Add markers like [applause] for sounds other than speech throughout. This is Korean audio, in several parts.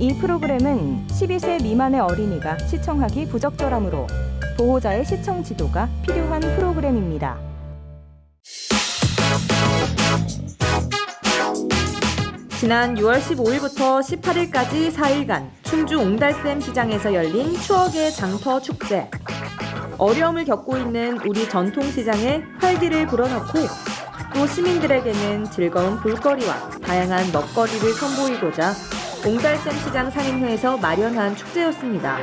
이 프로그램은 12세 미만의 어린이가 시청하기 부적절하므로 보호자의 시청 지도가 필요한 프로그램입니다. 지난 6월 15일부터 18일까지 4일간 충주 옹달샘 시장에서 열린 추억의 장터 축제. 어려움을 겪고 있는 우리 전통시장에 활기를 불어넣고 또 시민들에게는 즐거운 볼거리와 다양한 먹거리를 선보이고자 옹달샘 시장 상인회에서 마련한 축제였습니다.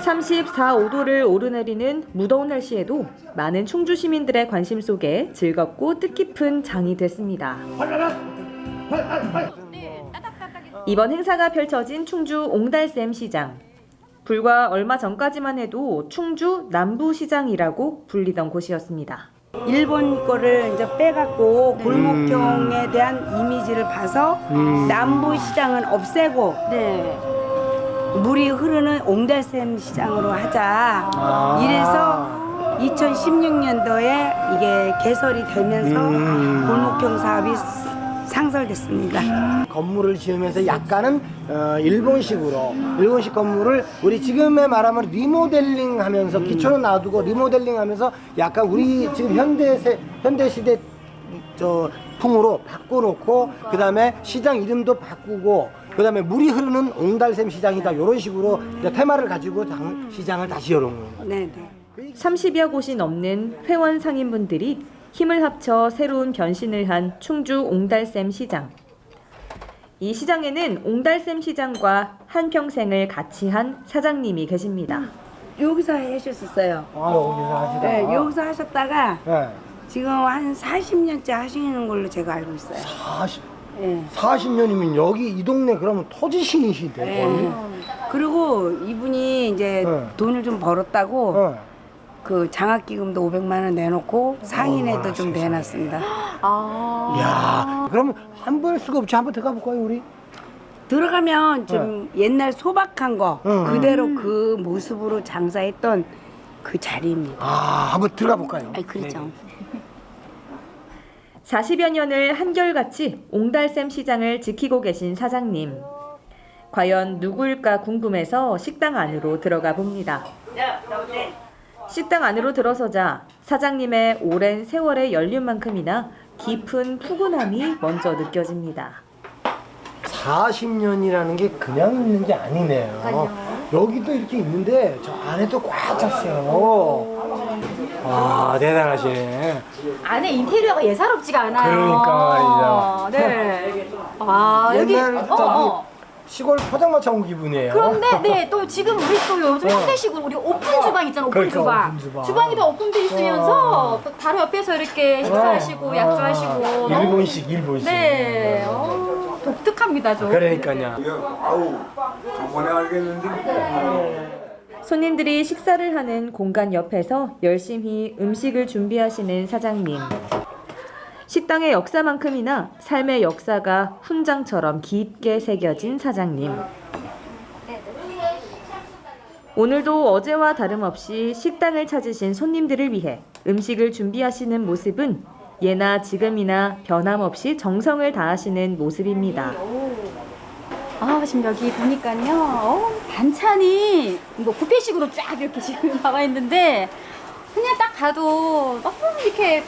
34, 5도를 오르내리는 무더운 날씨에도 많은 충주 시민들의 관심 속에 즐겁고 뜻깊은 장이 됐습니다. 이번 행사가 펼쳐진 충주 옹달샘 시장. 불과 얼마 전까지만 해도 충주 남부시장이라고 불리던 곳이었습니다. 일본 거를 이제 빼갖고 골목경에 대한 이미지를 봐서 남부 시장은 없애고 물이 흐르는 옹달샘 시장으로 하자. 이래서 2016년도에 이게 개설이 되면서 골목경 사업이 상설됐습니다. 건물을 지으면서 약간은 어, 일본식으로 일본식 건물을 우리 지금에 말하면 리모델링 하면서 기초는 놔두고 리모델링 하면서 약간 우리 지금 현대 세, 현대 시대 저 풍으로 바꿔놓고 그 다음에 시장 이름도 바꾸고 그 다음에 물이 흐르는 옹달샘 시장이다 이런 식으로 테마를 가지고 장- 시장을 다시 열어놓은 거예요. 네, 네. 30여 곳이 넘는 회원 상인분들이 힘을 합쳐 새로운 변신을 한 충주 옹달샘 시장. 이 시장에는 옹달샘 시장과 한평생을 같이 한 사장님이 계십니다. 여기서 하셨었어요. 아 여기서 하시다. 네, 여기서 하셨다가 네. 지금 한 40년째 하시는 걸로 제가 알고 있어요. 40, 네. 40년이면 여기 이 동네 그러면 토지신이시대. 네. 그리고 이분이 이제 네. 돈을 좀 벌었다고 어. 그 장학기금도 500만 원 내놓고 상인회도 좀 내놨습니다. 야, 그러면 한번 수가 없지 한 번 들어가 볼까요, 우리? 들어가면 좀 옛날 소박한 거 응, 그대로 그 모습으로 장사했던 그 자리입니다. 아, 한번 들어가 볼까요? 아니 그렇죠. 40여 년을 한결같이 옹달샘 시장을 지키고 계신 사장님. 과연 누구일까 궁금해서 식당 안으로 들어가 봅니다. 식당 안으로 들어서자 사장님의 오랜 세월의 연륜만큼이나 깊은 푸근함이 먼저 느껴집니다. 40년이라는 게 그냥 있는 게 아니네요. 여기도 이렇게 있는데 저 안에도 꽉 찼어요. 와, 대단하시네. 안에 인테리어가 예사롭지가 않아요. 그러니까 말이죠. 네. 아 여기 옛날부터 어, 어. 시골 포장마차 온 기분이에요. 그런데 네 [laughs] 또 지금 우리 또 요즘 어. 현대식으로 우리 오픈 주방 있잖아 오픈 그러니까, 주방. 오픈 주방. 주방이 다 오픈돼 있으면서 또 바로 옆에서 이렇게 식사하시고 어. 약주하시고 너무- 일본식, 일본식. 네 어, 독특합니다 좀. 그러니까요. 아우 저번에 알겠는데 손님들이 식사를 하는 공간 옆에서 열심히 음식을 준비하시는 사장님. 식당의 역사만큼이나 삶의 역사가 훈장처럼 깊게 새겨진 사장님. 오늘도 어제와 다름없이 식당을 찾으신 손님들을 위해 음식을 준비하시는 모습은 예나 지금이나 변함없이 정성을 다하시는 모습입니다. 아 지금 여기 보니까요 어, 반찬이 뭐 뷔페식으로 쫙 이렇게 지금 [laughs] 나와 있는데 그냥 딱 봐도 너무 이렇게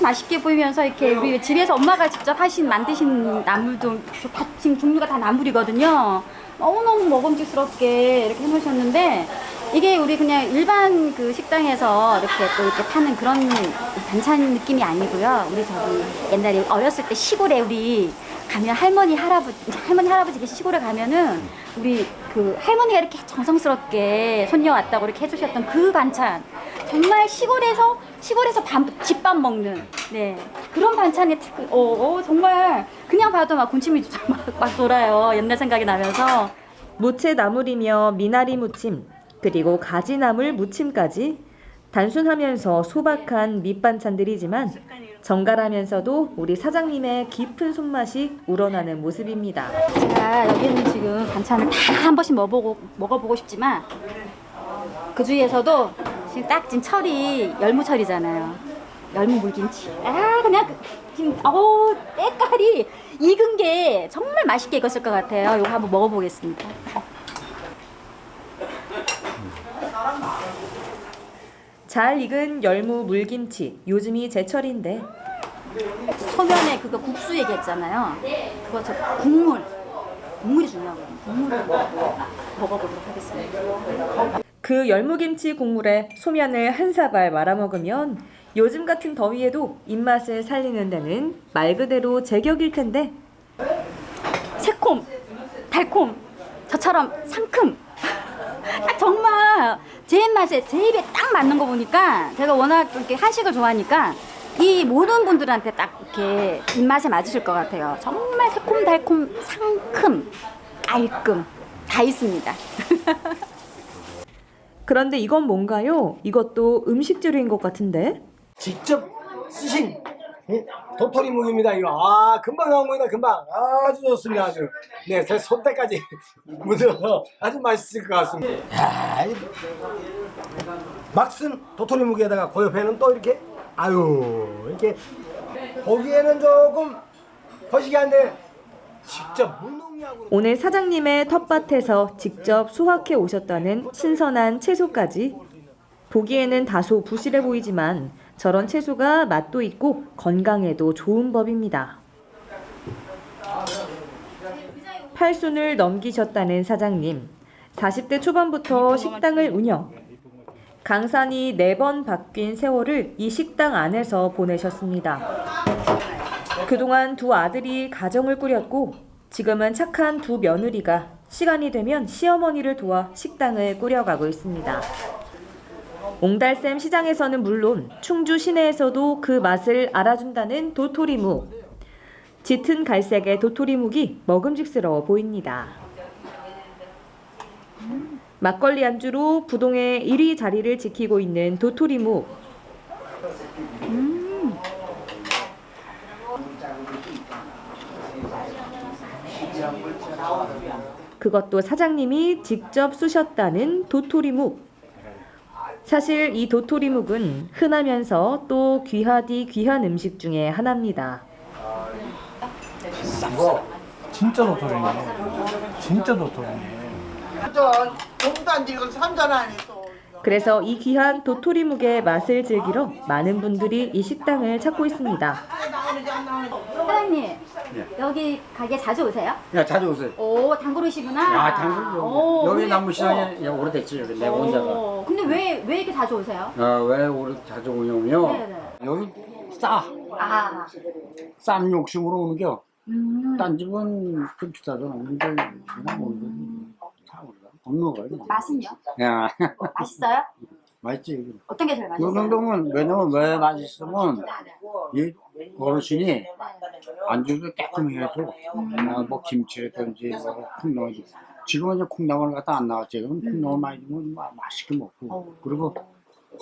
맛있게 보이면서 이렇게 우리 집에서 엄마가 직접 하신 만드신 나물도 다 지금 종류가 다 나물이거든요. 너무너무 먹음직스럽게 이렇게 해놓으셨는데 이게 우리 그냥 일반 그 식당에서 이렇게 또 이렇게 파는 그런 반찬 느낌이 아니고요. 우리 저기 옛날에 어렸을 때 시골에 우리 가면 할머니 할아버지 할머니 할아버지 계신 시골에 가면은 우리 그 할머니가 이렇게 정성스럽게 손녀 왔다고 이렇게 해주셨던 그 반찬 정말 시골에서 시골에서 밥, 집밥 먹는. 네. 그런 반찬이 특- 어, 어 정말 그냥 봐도 막 군침이 막, 막 돌아요. 옛날 생각이 나면서. 무채 나물이며 미나리 무침, 그리고 가지나물 무침까지 단순하면서 소박한 밑반찬들이지만 정갈하면서도 우리 사장님의 깊은 손맛이 우러나는 모습입니다. 제가 여기는 지금 반찬을 다 한 번씩 먹어보고, 먹어보고 싶지만 그 중에서도 지금 딱 지금 철이 열무철이잖아요. 열무 물김치. 아 그냥 그- 지금 어우 때깔이 익은 게 정말 맛있게 익었을 것 같아요. 이거 한번 먹어보겠습니다. 잘 익은 열무 물김치. 요즘이 제철인데 소면에 그거 국수 얘기했잖아요. 그거 저 국물 국물이 중요하거든요. 국물을 먹어보도록 하겠습니다. 그 열무김치 국물에 소면을 한 사발 말아 먹으면 요즘 같은 더위에도 입맛을 살리는 데는 말 그대로 제격일 텐데 새콤, 달콤, 저처럼 상큼. 딱 정말 제 입맛에 제 입에 딱 맞는 거 보니까 제가 워낙 이렇게 한식을 좋아하니까 이 모든 분들한테 딱 이렇게 입맛에 맞으실 것 같아요. 정말 새콤, 달콤, 상큼, 깔끔 다 있습니다. [laughs] 그런데 이건 뭔가요? 이것도 음식 재료인 것 같은데 직접 쓰신 예? 도토리 묵입니다. 이거 아 금방 나온 거다 금방 아주 좋습니다. 아주 네제 손때까지 [laughs] 묻어서 아주 맛있을 것 같습니다. 야, 이- 막쓴 도토리 묵에다가 그 옆에는 또 이렇게 아유 이렇게 보기에는 조금 거시기한데 직접 무농약으로 오늘 사장님의 텃밭에서 직접 수확해 오셨다는 신선한 채소까지 보기에는 다소 부실해 보이지만 저런 채소가 맛도 있고 건강에도 좋은 법입니다. 팔순을 넘기셨다는 사장님. 40대 초반부터 식당을 운영. 강산이 네 번 바뀐 세월을 이 식당 안에서 보내셨습니다. 그동안 두 아들이 가정을 꾸렸고 지금은 착한 두 며느리가 시간이 되면 시어머니를 도와 식당을 꾸려가고 있습니다. 옹달샘 시장에서는 물론 충주 시내에서도 그 맛을 알아준다는 도토리묵. 짙은 갈색의 도토리묵이 먹음직스러워 보입니다. 막걸리 안주로 부동의 1위 자리를 지키고 있는 도토리묵. 그것도 사장님이 직접 쑤셨다는 도토리묵. 사실 이 도토리묵은 흔하면서 또 귀하디 귀한 음식 중에 하나입니다. 진짜 도토리네. 진짜 도토리네. 저 동단지고 산전하니 또 그래서 이 귀한 도토리묵의 맛을 즐기러 많은 분들이 이 식당을 찾고 있습니다. 사장님 여기 가게 자주 오세요? 야 자주 오세요. 오 단골이시구나. 야 당근 오, 여기 근데- 남부시장에 야, 오래됐지 여기 내가 혼자가. 오, 근데 왜 왜 이렇게 자주 오세요? 어왜 오래 자주 오냐면요. 네네. 여기 싸. 아, 싼 욕심으로 오는 겨. 음, 딴 집은 그 비싸잖아. 근데 그냥 못 먹어요. 맛은요? 야 맛있어요? [laughs] 맛있지. 어떤 게 제일 이 맛있어요? 정도면 왜냐면 왜 맛있으면 이 어르신이 안주도 깨끗해서 아, 뭐 김치라든지 뭐 콩나물 지금은 이제 콩나물 갖다 안 나왔지 그럼 콩나물 많이 주면 마- 맛있게 먹고 그리고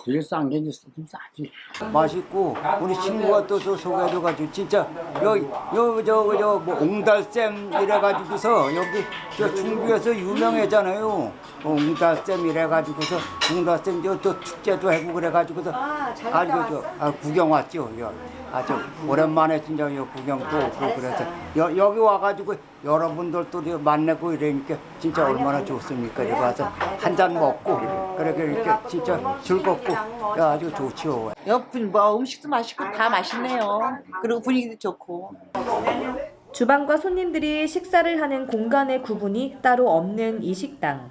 되게 싼게 이제 좀 싸지 맛있고 우리 친구가 또 저 소개해줘가지고 진짜 여여저저뭐 옹달샘 이래가지고서 여기 저 중부에서 유명하잖아요. 어, 옹달샘 이래가지고서 옹달샘 저또 축제도 하고 그래가지고서 아주 저 아, 구경 왔죠. 여, 아주 오랜만에 진짜 여 구경도 오고 그래서 여, 여기 와가지고 여러분들도 만나고 이러니까 진짜 얼마나 좋습니까? 여기 와서 한 잔 먹고 그렇게 이렇게 진짜 즐겁고 야, 아주 좋죠. 옆분 뭐 음식도 맛있고 다 맛있네요. 그리고 분위기도 좋고. 주방과 손님들이 식사를 하는 공간의 구분이 따로 없는 이 식당.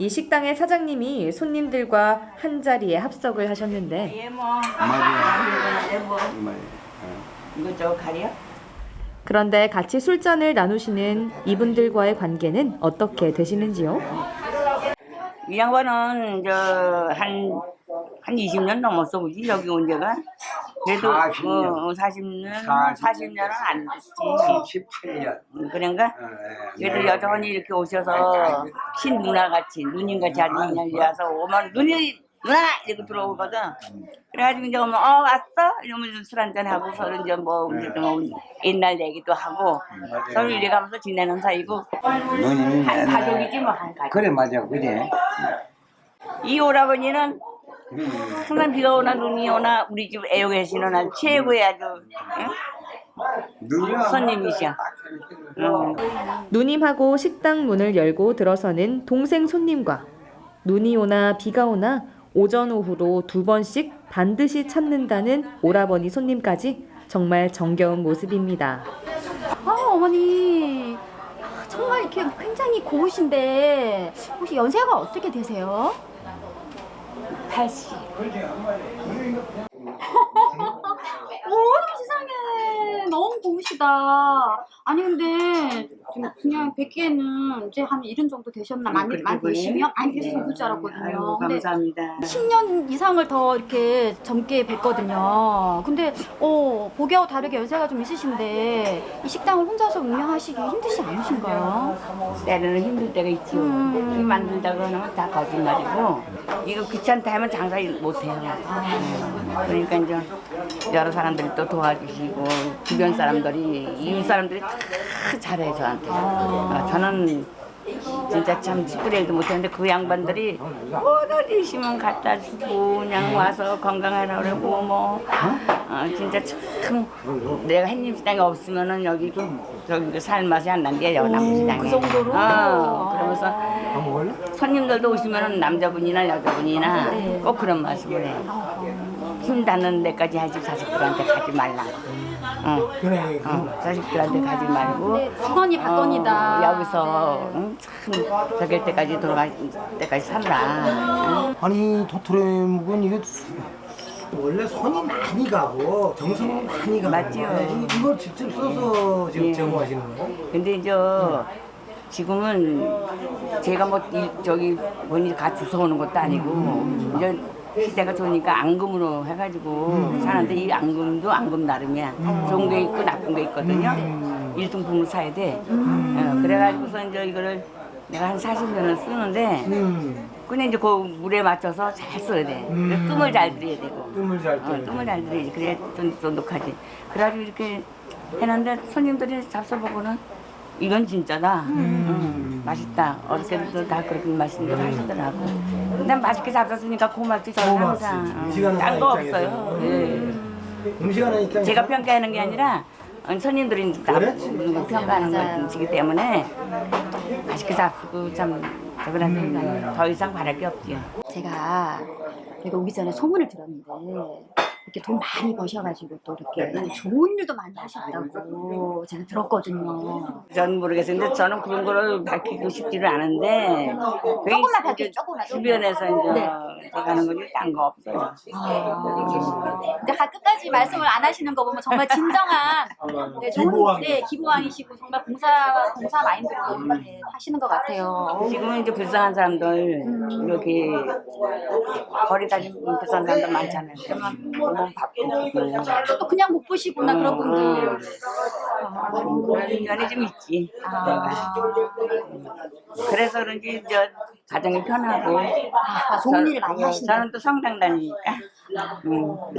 이 식당의 사장님이 손님들과 한 자리에 합석을 하셨는데 이거 저 가려? 그런데 같이 술잔을 나누시는 이분들과의 관계는 어떻게 되시는지요? 이 양반은 저 한 한 20년 넘었어 보지? 여기 온 지가 그래도 40년. 어, 40년 40년. 40년 은 안 됐지. 17년. 그런가? 그래도 여전히 이렇게 오셔서 친 누나 같이 누님 같이 아주 그냥 와서 오면 눈이 누나! 이렇게 들어오거든. 그래가지고 이제 오면 어 왔어? 이러면 술 한잔 하고 서로 이제 뭐 이제 뭐 옛날 얘기도 하고. 서로 이래가면서 지내는 사이고. 누님이 한 가족이지 뭐 한 가족. 그래 맞아. 그래. 이 오라버니는 항상 비가 오나 눈이 오나 우리 집 애용해시는 아주 최고의 아주 응? 손님이셔. 응. 누님하고 식당 문을 열고 들어서는 동생 손님과 눈이 오나 비가 오나 오전 오후로 두 번씩 반드시 찾는다는 오라버니 손님까지 정말 정겨운 모습입니다. 아 어머니 아, 정말 이렇게 굉장히 고우신데 혹시 연세가 어떻게 되세요? 80. [laughs] 오 세상에 너무 고우시다. 아니 근데 좀 그냥 뵙기에는 이제 한 이른 정도 되셨나 많이 그렇게 많이 보네. 되시면 많이 되셔서 그럴 줄 알았거든요. 아이고 근데 감사합니다. 10년 이상을 더 이렇게 젊게 뵀거든요. 근데 어, 보기하고 다르게 연세가 좀 있으신데 이 식당을 혼자서 운영하시기 힘드시 않으신가요? 때로는 힘들 때가 있죠. 음. 이 만든다고 하면 다 거짓말이고 이거 귀찮다 하면 장사 못해요. 그러니까 이제 여러 사람들이 또 도와주시고 주변 사람들이 이웃 사람들이 다 잘해 저 한테. 어, 저는 진짜 참 시끄레기도 못했는데 그 양반들이 어디시면 갖다 주고 그냥 와서 건강하라 그러고 뭐 어, 진짜 참 내가 햇님 시장에 없으면은 여기 저기 그 살 맛이 안 난대 요 남시장에 그 정도로? 어, 그러면서 손님들도 오시면은 남자분이나 여자분이나 네. 꼭 그런 말씀을 해. 힘 닿는 데까지 하지 자식들한테 가지 말라. 어, 그래. 어, 자식들한테 가지 말고 네, 주거니 받거니다. 어, 여기서 응? 참 저길 때까지 돌아갈 때까지 살라. 응? 아니 도토리묵은 이게 원래 손이 많이 가고 정성이 많이 가고 맞지요. 이걸 직접 써서 지금 예. 제공하시는 거예요? 근데 이제 지금은 제가 뭐 이- 저기 뭐니 같이 주워 오는 것도 아니고 이제 시대가 좋으니까 앙금으로 해가지고 사는데 이 앙금도 앙금 나름이야. 좋은 게 있고 나쁜 게 있거든요. 일등품을 사야 돼. 어, 그래가지고서 이제 이거를 내가 한 40년을 쓰는데 음, 근데 이제 그 물에 맞춰서 잘 써야 돼. 그래서 뜸을 잘 들여야 되고. 뜸을 잘 어, 때. 뜸을 잘 들여야지. 그래야 쫀득쫀득하지. 그래가지고 이렇게 해놨는데 손님들이 잡숴보고는 이건 진짜다. 응, 맛있다. 어저께도 다 그렇게 맛있는 걸 하시더라고. 근데 맛있게 잡숴주니까 고맙지. 저는 고맙지. 항상. 음식 하는 딴 거 사람 없어요. 입장에서는. 예. 음식 하는 입장에서 제가 평가하는 게 아니라 어, 손님들이 나 그렇지. 평가하는. 것이기 때문에 맛있게 잡수고 참 저거라서 더 이상 바랄 게 없지요. 제가 여기 오기 전에 소문을 들었는데 이렇게 돈 많이 버셔가지고 또 이렇게 좋은 일도 많이 하셨다고 제가 들었거든요. 전 모르겠는데 저는 그런 거를 밝히고 싶지를 않은데 조금만 밝혀요, 조금만. 주변에서 이제 네. 가는 거지 딴거 없어요. 근데 가- 끝까지 말씀을 안 하시는 거 보면 정말 진정한 [laughs] 네, 좋은 기부왕. 네, 기부왕이시고 정말 봉사 봉사 마인드로 네, 하시는 것 같아요. 지금은 이제 불쌍한 사람들 여기 거리 다니는 불쌍한 사람들 많잖아요. 그러면 몸 바쁘고. 또 그냥 못 보시구나 그런 분들. 그런 인연이 좀 있지. 아, 그래서 그런지 저 가정이 편하고. 아, 좋은 일을 많이 저- 하신다. 저는 또 성당 다니니까. 음, 어,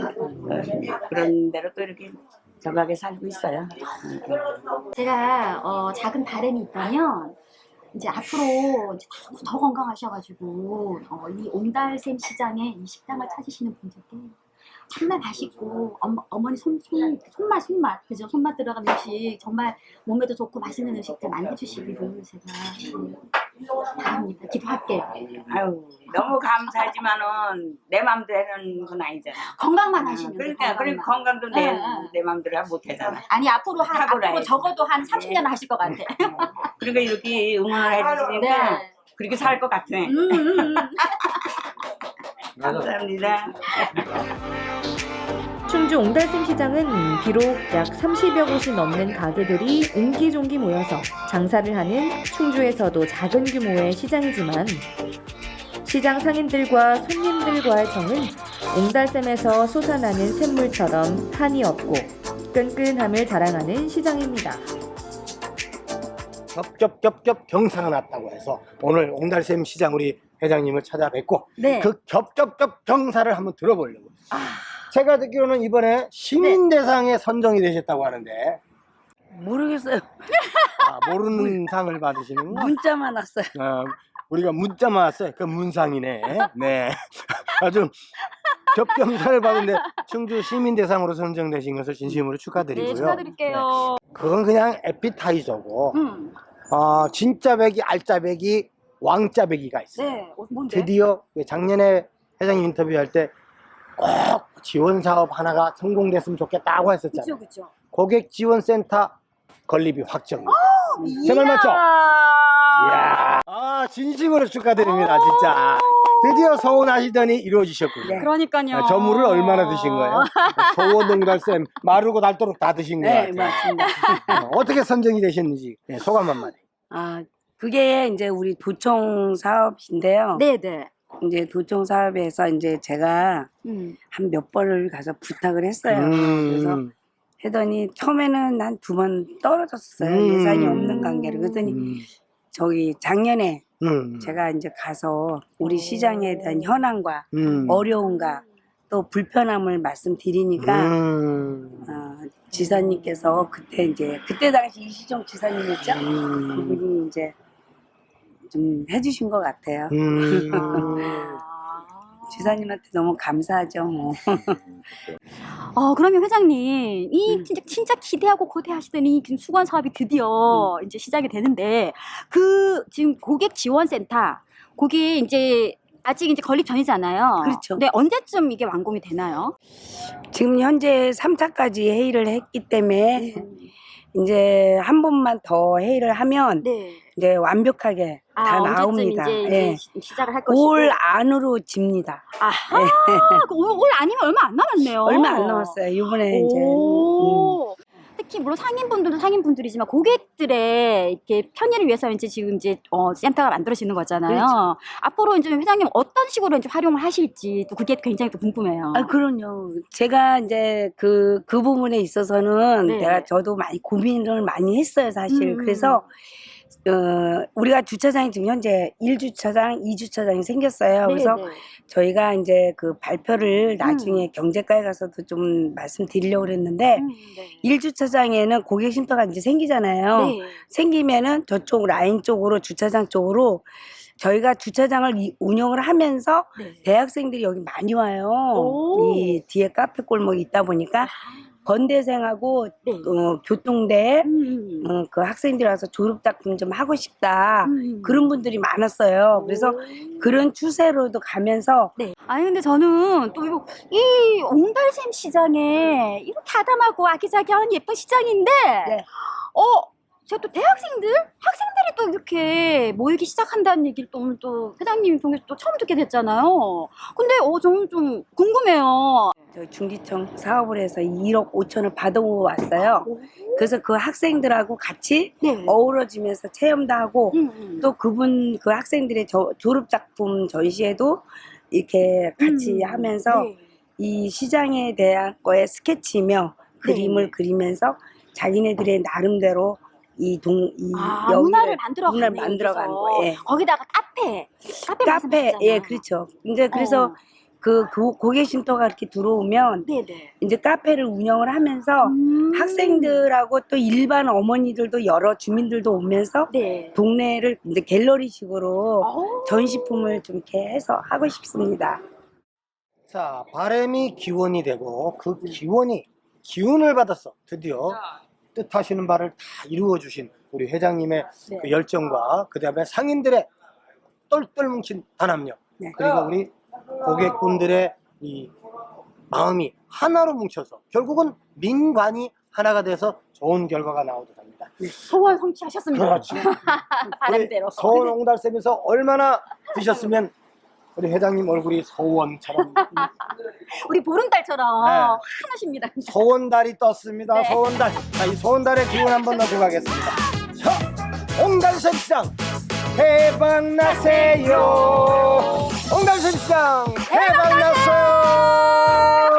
그런 대로 또 이렇게 저하게 살고 있어요. 제가 어, 작은 바람이 있다면 이제 앞으로 이제 더, 더 건강하셔가지고 어, 이 옹달샘 시장에 이 식당을 찾으시는 분들께 정말 맛있고 어머, 어머니 손, 손, 손맛 손맛 그죠 손맛 들어간 음식 정말 몸에도 좋고 맛있는 음식들 많이 해주시기를 제가 네, 바랍니다 기도할게요 아유 너무 감사하지만은 내 마음대로 하는 건 아니잖아. 건강만 하시면 돼요, 그러니까 건강만. 건강도 내, 네, 네. 내 마음대로 하면 못하잖아. 아니 앞으로 한 앞으로 탁월해야지. 적어도 한 30년 하실 것 같아 그러니까 이렇게 응원을 해주시니까 네. 그렇게 살 것 같아. 음, 음, 음. 감사합니다. [laughs] 충주 옹달샘 시장은 비록 약 30여 곳이 넘는 가게들이 옹기종기 모여서 장사를 하는 충주에서도 작은 규모의 시장이지만 시장 상인들과 손님들과의 정은 옹달샘에서 솟아나는 샘물처럼 한이 없고 끈끈함을 자랑하는 시장입니다. 겹겹겹겹 경사가 났다고 해서 오늘 옹달샘 시장 우리 회장님을 찾아뵙고 네. 그 겹겹겹 경사를 한번 들어보려고. 제가 듣기로는 이번에 시민 대상에 선정이 되셨다고 하는데 모르겠어요. 아, 모르는 상을 받으시는 거? 문자만 왔어요. 아, 우리가 문자만 왔어요. 그 문상이네. 네. [laughs] 아주 겹경사를 받은데 충주 시민 대상으로 선정되신 것을 진심으로 축하드리고요. 네, 축하드릴게요. 그건 그냥 에피타이저고, 음. 어, 진짜 배기, 알짜 배기, 왕짜 배기가 있어요. 네, 어, 뭔데? 드디어 그 작년에 회장님 인터뷰할 때 꼭 지원 사업 하나가 성공됐으면 좋겠다고 했었잖아요. 그쵸, 그쵸. 고객 지원 센터 건립이 확정입니다. 제 말 맞죠? 이야, 아 진심으로 축하드립니다, 진짜. 드디어 서운하시더니 이루어지셨군요. 그러니까요. 아, 저 물을 얼마나 드신 거예요? 소원동달샘 마르고 닳도록 다 드신 거예요. 네, 맞습니다. 어떻게 선정이 되셨는지 네, 소감 한마디. 아, 그게 이제 우리 도청 사업인데요. 네, 네. 이제 도청 사업에서 이제 제가 음. 한 몇 번을 가서 부탁을 했어요. 음. 그래서 했더니 처음에는 한 두 번 떨어졌어요. 음. 예산이 없는 관계로. 그랬더니 음, 저기 작년에 음, 제가 이제 가서 우리 시장에 대한 현황과 음, 어려움과 또 불편함을 말씀드리니까 음, 어, 지사님께서 그때 이제 그때 당시 이시정 지사님이었죠. 음, 그분이 이제 좀 해주신 것 같아요. 음. [laughs] 지사님한테 너무 감사하죠. 뭐. 어, 그러면 회장님, 이 음. 진짜, 진짜 기대하고 고대하시더니 지금 수건 사업이 드디어 이제 시작이 되는데, 그, 지금 고객 지원센터, 거기 이제 아직 이제 건립 전이잖아요. 그렇죠. 네, 언제쯤 이게 완공이 되나요? 지금 현재 3차까지 회의를 했기 때문에 이제 한 번만 더 회의를 하면 네. 이제 완벽하게 아, 다 나옵니다. 이제, 이제 예. 시- 시작을 할 것이고. 올 안으로 집니다. 아하, [laughs] 그 올, 올 아니면 얼마 안 남았네요. 얼마 안 남았어요. 이번에 이제 음. 오. 특히 물론 상인분들도 상인분들이지만 고객들의 이렇게 편의를 위해서 이제 지금 이제 어, 센터가 만들어지는 거잖아요. 그렇죠. 앞으로 이제 회장님 어떤 식으로 이제 활용을 하실지 또 그게 굉장히 또 궁금해요. 아, 그럼요. 제가 이제 그, 그 부분에 있어서는 네. 내가 저도 많이 고민을 많이 했어요, 사실. 음. 그래서, 어, 우리가 주차장이 지금 현재 1주차장, 2주차장이 생겼어요. 네, 그래서 네. 저희가 이제 그 발표를 나중에 경제과에 가서도 좀 말씀드리려고 그랬는데, 음, 네. 1주차장에는 고객 쉼터가 이제 생기잖아요. 네. 생기면은 저쪽 라인 쪽으로 주차장 쪽으로 저희가 주차장을 이- 운영을 하면서 네. 대학생들이 여기 많이 와요. 오. 이 뒤에 카페 골목이 있다 보니까 건대생하고 네. 어, 교통대 음, 어, 그 학생들이 와서 졸업 작품 좀 하고 싶다. 음. 그런 분들이 많았어요. 그래서 그런 추세로도 가면서 네. 아니 근데 저는 또 이거 이 옹달샘 시장에 이렇게 아담하고 아기자기한 예쁜 시장인데 네. 어 제가 또 대학생들 학생들이 또 이렇게 모이기 시작한다는 얘기를 또 오늘 또 회장님이 통해서 또 처음 듣게 됐잖아요. 근데 어 저는 좀 궁금해요. 저 중기청 사업을 해서 1억 5천을 받아오고 왔어요. 그래서 그 학생들하고 같이 네. 어우러지면서 체험도 하고 음, 음. 또 그분 그 학생들의 저, 졸업 작품 전시회도 이렇게 같이 음, 하면서 네. 이 시장에 대한 거에 스케치며 그림을 네. 그리면서 자기네들의 나름대로 이 동, 이 아, 여기를 문화를 만들어 문화를 가네, 만들어가는 여기서. 거예요. 거기다가 카페 카페, 카페, 말씀하셨잖아요. 예, 그렇죠. 이제 그래서 어. 그, 그 고객 쉼터가 이렇게 들어오면 네네. 이제 카페를 운영을 하면서 음. 학생들하고 또 일반 어머니들도 여러 주민들도 오면서 네. 동네를 이제 갤러리식으로 어. 전시품을 좀 이렇게 해서 하고 싶습니다. 자, 바람이 기원이 되고 그 기원이 기운을 받아서 드디어 뜻하시는 바를 다 이루어 주신 우리 회장님의 네. 그 열정과 그다음에 상인들의 똘똘 뭉친 단합력 네. 그리고 우리 고객분들의 이 마음이 하나로 뭉쳐서 결국은 민관이 하나가 돼서 좋은 결과가 나오듯 합니다. 소원 성취하셨습니다. 그렇지. [laughs] 바람대로. 서원 옹달샘에서 얼마나 드셨으면 우리 회장님 얼굴이 서원처럼 [laughs] 우리 보름달처럼 네. 하나십니다. 소원달이 떴습니다. 네. 소원달. 자, 이 소원달의 기운 한번 넣고 가겠습니다. 자, 옹달샘 시장 대박 나세요. 옹달샘 시장 대박 나세요.